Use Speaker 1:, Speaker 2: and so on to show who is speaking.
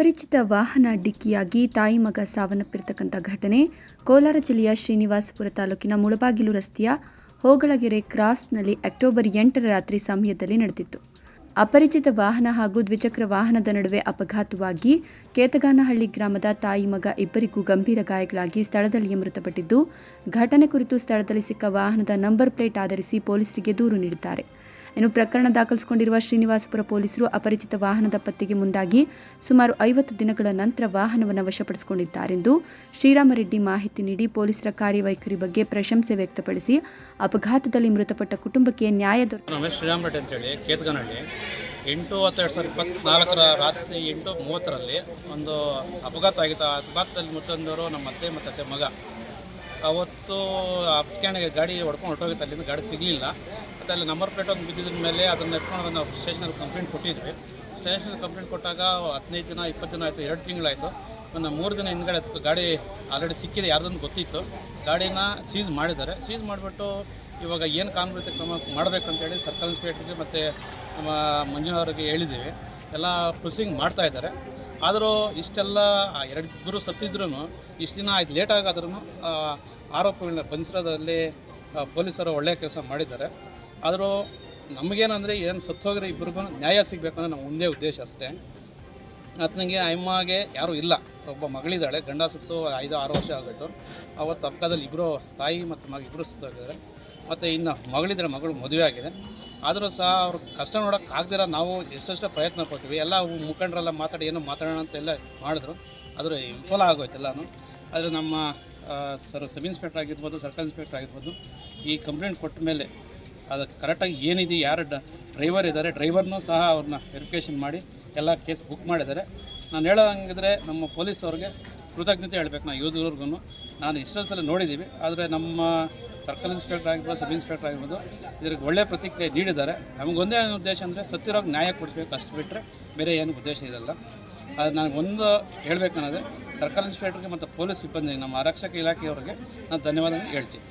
Speaker 1: ಅಪರಿಚಿತ ವಾಹನ ಡಿಕ್ಕಿಯಾಗಿ ತಾಯಿ ಮಗ ಸಾವನ್ನಪ್ಪಿರತಕ್ಕಂಥ ಘಟನೆ ಕೋಲಾರ ಜಿಲ್ಲೆಯ ಶ್ರೀನಿವಾಸಪುರ ತಾಲೂಕಿನ ಮುಳಬಾಗಿಲು ರಸ್ತೆಯ ಹೋಗಳಗೆರೆ ಕ್ರಾಸ್ನಲ್ಲಿ ಅಕ್ಟೋಬರ್ ಎಂಟರ ರಾತ್ರಿ ಸಮಯದಲ್ಲಿ ನಡೆದಿತ್ತು. ಅಪರಿಚಿತ ವಾಹನ ಹಾಗೂ ದ್ವಿಚಕ್ರ ವಾಹನದ ನಡುವೆ ಅಪಘಾತವಾಗಿ ಕೇತಗಾನಹಳ್ಳಿ ಗ್ರಾಮದ ತಾಯಿ ಮಗ ಇಬ್ಬರಿಗೂ ಗಂಭೀರ ಗಾಯಗಳಾಗಿ ಸ್ಥಳದಲ್ಲಿಯೇ ಮೃತಪಟ್ಟಿದ್ದು, ಘಟನೆ ಕುರಿತು ಸ್ಥಳದಲ್ಲಿ ಸಿಕ್ಕ ವಾಹನದ ನಂಬರ್ ಪ್ಲೇಟ್ ಆಧರಿಸಿ ಪೊಲೀಸರಿಗೆ ದೂರು ನೀಡಿದ್ದಾರೆ. ಇನ್ನು ಪ್ರಕರಣ ದಾಖಲಿಸಿಕೊಂಡಿರುವ ಶ್ರೀನಿವಾಸಪುರ ಪೊಲೀಸರು ಅಪರಿಚಿತ ವಾಹನದ ಪತ್ತೆಗೆ ಮುಂದಾಗಿ ಸುಮಾರು ಐವತ್ತು ದಿನಗಳ ನಂತರ ವಾಹನವನ್ನು ವಶಪಡಿಸಿಕೊಂಡಿದ್ದಾರೆಂದು ಶ್ರೀರಾಮರೆಡ್ಡಿ ಮಾಹಿತಿ ನೀಡಿ ಪೊಲೀಸರ ಕಾರ್ಯವೈಖರಿ ಬಗ್ಗೆ ಪ್ರಶಂಸೆ ವ್ಯಕ್ತಪಡಿಸಿ ಅಪಘಾತದಲ್ಲಿ ಮೃತಪಟ್ಟ ಕುಟುಂಬಕ್ಕೆ ನ್ಯಾಯ
Speaker 2: ಎಂಟು ಹತ್ತು ಎರಡು ಸಾವಿರದ ರಾತ್ರಿ ಎಂಟು ಮೂವತ್ತರಲ್ಲಿ ಒಂದು ಅಪಘಾತ ಆಗಿತ್ತು ಆ ಅಪಘಾತದಲ್ಲಿ ಮತ್ತೊಂದವರು ನಮ್ಮ ಅತ್ತೆ ಮತ್ತು ಅತ್ತೆ ಮಗ. ಅವತ್ತು ಅಪ್ಕ್ಯಾಣಿಗೆ ಗಾಡಿ ಹೊಡ್ಕೊಂಡು ಹೊರಟೋಗಿತ್ತು, ಅಲ್ಲಿಂದ ಗಾಡಿ ಸಿಗಲಿಲ್ಲ. ಮತ್ತು ಅಲ್ಲಿ ನಂಬರ್ ಪ್ಲೇಟ್ ಒಂದು ಬಿದ್ದಿದ್ರ ಮೇಲೆ ಅದನ್ನು ಎತ್ಕೊಂಡು ನಾವು ಸ್ಟೇಷನಲ್ಲಿ ಕಂಪ್ಲೇಂಟ್ ಕೊಟ್ಟಿದ್ವಿ. ಸ್ಟೇಷನಲ್ಲಿ ಕಂಪ್ಲೇಂಟ್ ಕೊಟ್ಟಾಗ ಹದಿನೈದು ದಿನ, ಇಪ್ಪತ್ತು ದಿನ ಆಯಿತು, ಎರಡು ತಿಂಗಳಾಯಿತು. ಒಂದು ಮೂರು ದಿನ ಹಿಂದ್ಗಡೆ ಗಾಡಿ ಆಲ್ರೆಡಿ ಸಿಕ್ಕಿದೆ, ಯಾರ್ದೊಂದು ಗೊತ್ತಿತ್ತು. ಗಾಡಿನ ಸೀಸ್ ಮಾಡಿದ್ದಾರೆ. ಸೀಸ್ ಮಾಡಿಬಿಟ್ಟು ಇವಾಗ ಏನು ಕಾನೂನು ಕ್ರಮ ಮಾಡಬೇಕಂತೇಳಿ ಸರ್ಕಲ್ ಇನ್ಸ್ಪೆಕ್ಟರ್ಗೆ ಮತ್ತು ನಮ್ಮ ಮಂಜುನವರಿಗೆ ಹೇಳಿದ್ದೀವಿ. ಎಲ್ಲ ಪ್ರೊಸಿಂಗ್ ಮಾಡ್ತಾ ಇದ್ದಾರೆ. ಆದರೂ ಇಷ್ಟೆಲ್ಲ ಎರಡು ಇಬ್ಬರು ಸತ್ತಿದ್ರೂ ಇಷ್ಟು ದಿನ ಆಯ್ತು ಲೇಟ್ ಆಗಾದ್ರೂ ಆರೋಪಿಗಳನ್ನ ಬಂಧಿಸಿರೋದ್ರಲ್ಲಿ ಪೊಲೀಸರು ಒಳ್ಳೆಯ ಕೆಲಸ ಮಾಡಿದ್ದಾರೆ. ಆದರೂ ನಮಗೇನಂದರೆ ಏನು ಸತ್ತೋಗಿರೋ ಇಬ್ಬರಿಗೂ ನ್ಯಾಯ ಸಿಗಬೇಕು ಅನ್ನೋ ನಮ್ಮ ಒಂದೇ ಉದ್ದೇಶ ಅಷ್ಟೇ. ಆತನಿಗೆ ಅಮ್ಮಗೆ ಯಾರೂ ಇಲ್ಲ. ಒಬ್ಬ ಮಗಳಿದ್ದಾಳೆ, ಗಂಡ ಸುತ್ತು ಐದು, ಆರು ವರ್ಷ ಆಗೋಯ್ತು. ಅವತ್ತು ಅಪ್ಪದಲ್ಲಿ ಇಬ್ಬರು ತಾಯಿ ಮತ್ತು ಮಗ ಇಬ್ಬರು ಸುತ್ತೋಗಿದ್ದಾರೆ. ಮತ್ತು ಇನ್ನು ಮಗಳಿದ್ರೆ ಮಗಳು ಮದುವೆ ಆಗಿದೆ. ಆದರೂ ಸಹ ಅವ್ರ ಕಷ್ಟ ನೋಡೋಕೆ ಆಗದಿರ ನಾವು ಎಷ್ಟೆಷ್ಟೋ ಪ್ರಯತ್ನ ಪಡ್ತೀವಿ. ಎಲ್ಲ ಮುಖಂಡರೆಲ್ಲ ಮಾತಾಡಿ ಏನೋ ಮಾತಾಡೋಣ ಅಂತ ಎಲ್ಲ ಮಾಡಿದ್ರು. ಆದರೆ ವಿಫಲ ಆಗೋಯ್ತು ಎಲ್ಲನೂ. ಆದರೆ ನಮ್ಮ ಸರ್ ಸಬ್ ಇನ್ಸ್ಪೆಕ್ಟರ್ ಆಗಿರ್ಬೋದು, ಸರ್ಕಲ್ ಇನ್ಸ್ಪೆಕ್ಟರ್ ಆಗಿರ್ಬೋದು, ಈ ಕಂಪ್ಲೇಂಟ್ ಕೊಟ್ಟ ಮೇಲೆ ಅದು ಕರೆಕ್ಟಾಗಿ ಏನಿದೆ, ಯಾರು ಡ್ರೈವರ್ ಇದ್ದಾರೆ, ಡ್ರೈವರ್ನೂ ಸಹ ಅವ್ರನ್ನ ವೆರಿಫಿಕೇಷನ್ ಮಾಡಿ ಎಲ್ಲ ಕೇಸ್ ಬುಕ್ ಮಾಡಿದ್ದಾರೆ. ನಾನು ಹೇಳೋ ಹಂಗಿದ್ರೆ ನಮ್ಮ ಪೊಲೀಸ್ ಅವ್ರಿಗೆ ಕೃತಜ್ಞತೆ ಹೇಳ್ಬೇಕು ನಾವು ಯೂಸ್ವರ್ಗೂ ನಾನು ಇಷ್ಟೊಂದು ಸಲ ನೋಡಿದ್ದೀವಿ, ಆದರೆ ನಮ್ಮ ಸರ್ಕಲ್ ಇನ್ಸ್ಪೆಕ್ಟರ್ ಆಗಿರ್ಬೋದು, ಸಬ್ ಇನ್ಸ್ಪೆಕ್ಟರ್ ಆಗಿರ್ಬೋದು ಇದ್ರಿಗೆ ಒಳ್ಳೆಯ ಪ್ರತಿಕ್ರಿಯೆ ನೀಡಿದ್ದಾರೆ. ನಮಗೊಂದೇ ಉದ್ದೇಶ ಅಂದರೆ ಸತ್ತಿರೋಗಿ ನ್ಯಾಯ ಕೊಡಿಸ್ಬೇಕು ಅಷ್ಟು ಬಿಟ್ಟರೆ ಬೇರೆ ಏನು ಉದ್ದೇಶ ಇರಲ್ಲ. ಅದು ನಾನು ಒಂದು ಹೇಳಬೇಕನ್ನೋದೇ ಸರ್ಕಲ್ ಇನ್ಸ್ಪೆಕ್ಟರ್ಗೆ ಮತ್ತು ಪೊಲೀಸ್ ಸಿಬ್ಬಂದಿಗೆ, ನಮ್ಮ ಆರಕ್ಷಕ ಇಲಾಖೆಯವರಿಗೆ ನಾನು ಧನ್ಯವಾದ ಹೇಳ್ತೀನಿ.